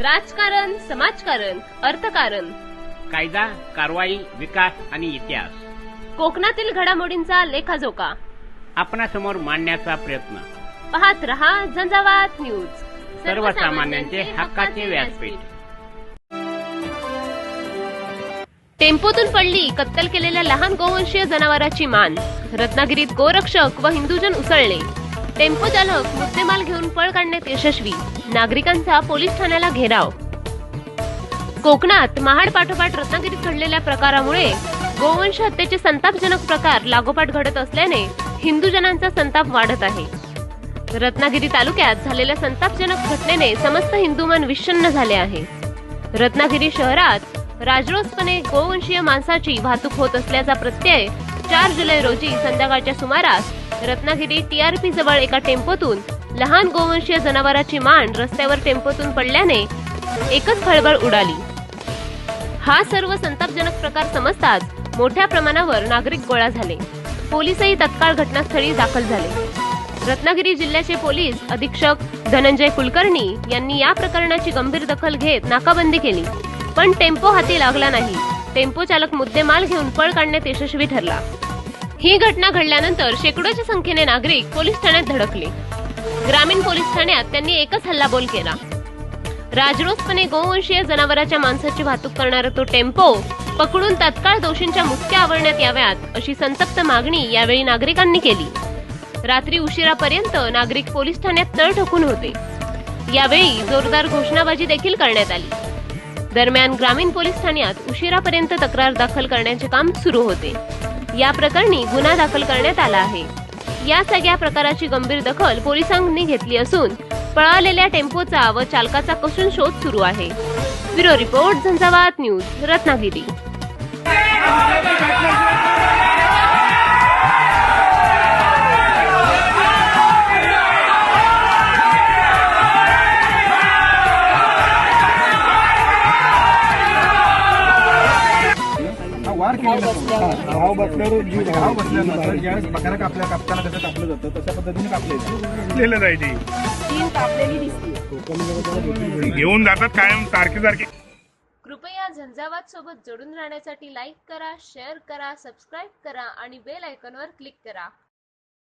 राजकारण समाजकारण अर्थकारण. कायदा कारवाई विकास आणि इतिहास. कोकणातील घडामोडींचा लेखाजोखा. आपणासमोर मांडण्याचा प्रयत्न. पाहत रहा झंझावात न्यूज. सर्वसामान्यांचे हक्काचे व्यासपीठ. टेम्पोतून पडली कत्तल केलेल्या लहान गोवंशीय जनावराची मान. रत्नागिरीत गोरक्षक व हिंदुजन उसळले. टेम्पो चालक मुद्देमाल घेऊन पळ काढण्यात यशस्वी. नागरिकांचा पोलीस ठाण्याला घेराव. कोकणात महाड पाठोपाठ रत्नागिरीत घडलेल्या प्रकारामुळे गोवंश हत्येचे संतापजनक प्रकार लागोपाठ घडत असल्याने हिंदूजनांचा संताप वाढत आहे. रत्नागिरी तालुक्यात झालेल्या संतापजनक घटनेने समस्त हिंदूमन विषण्ण झाले आहे. रत्नागिरी शहरात राजरोसपणे गोवंशीय माणसाची वाहतूक होत असल्याचा प्रत्यय चार जुलै रोजी संध्याकाळच्या सुमारास रत्नागिरी टीआरपी जवळ एका टेम्पोतून लहान गोवंशीय जनावराची मान रस्त्यावर टेम्पोतून पडल्याने एकच खळबळ उडाली. हा सर्व संतापजनक प्रकार समजताच मोठ्या प्रमाणावर नागरिक गोळा झाले. पोलीसही तत्काळ घटनास्थळी दाखल झाले. रत्नागिरी जिल्ह्याचे पोलीस अधीक्षक धनंजय कुलकर्णी यांनी या प्रकरणाची गंभीर दखल घेत नाकाबंदी केली. पण टेम्पो हाती लागला नाही. टेम्पो चालक मुद्देमाल घेऊन पळ काढण्यात यशस्वी ठरला. ही घटना घडल्यानंतर शेकडोच्या संख्येने नागरिक पोलीस ठाण्यात धडकले. ग्रामीण पोलीस ठाण्यात त्यांनी एकच हल्लाबोल केला. राजरोसपणे गोवंशीय जनावराच्या माणसाची वाहतूक करणारा तो टेम्पो पकडून तत्काळ दोषींच्या मुक्त्या आवरण्यात याव्यात अशी संतप्त मागणी यावेळी नागरिकांनी केली. रात्री उशिरापर्यंत नागरिक पोलीस ठाण्यात तळ ठोकून होते. यावेळी जोरदार घोषणाबाजी देखील करण्यात आली. दरम्यान ग्रामीण पोलीस ठाण्यात उशिरापर्यंत तक्रार दाखल करण्याचे काम सुरू होते. या प्रकरणी गुन्हा दाखल करण्यात आला आहे. या सगळ्या प्रकाराची गंभीर दखल पोलिसांनी घेतली असून पळालेल्या टेम्पोचा व चालकाचा कसून शोध सुरू आहे. Bureau report Jhanjhavat news Ratnagiri. भाव बसल्यावर जीव भाव बसल्यानंतर ज्यावेळेस बकरा कापल्या कापताना कसं कापलं जातं? तशा पद्धतीने कापलं जायची घेऊन जातात कायम सारखे सारखे. कृपया झंझावात सोबत जोडून राहण्यासाठी लाईक करा शेअर करा सबस्क्राईब करा आणि बेल आयकॉनवर क्लिक करा.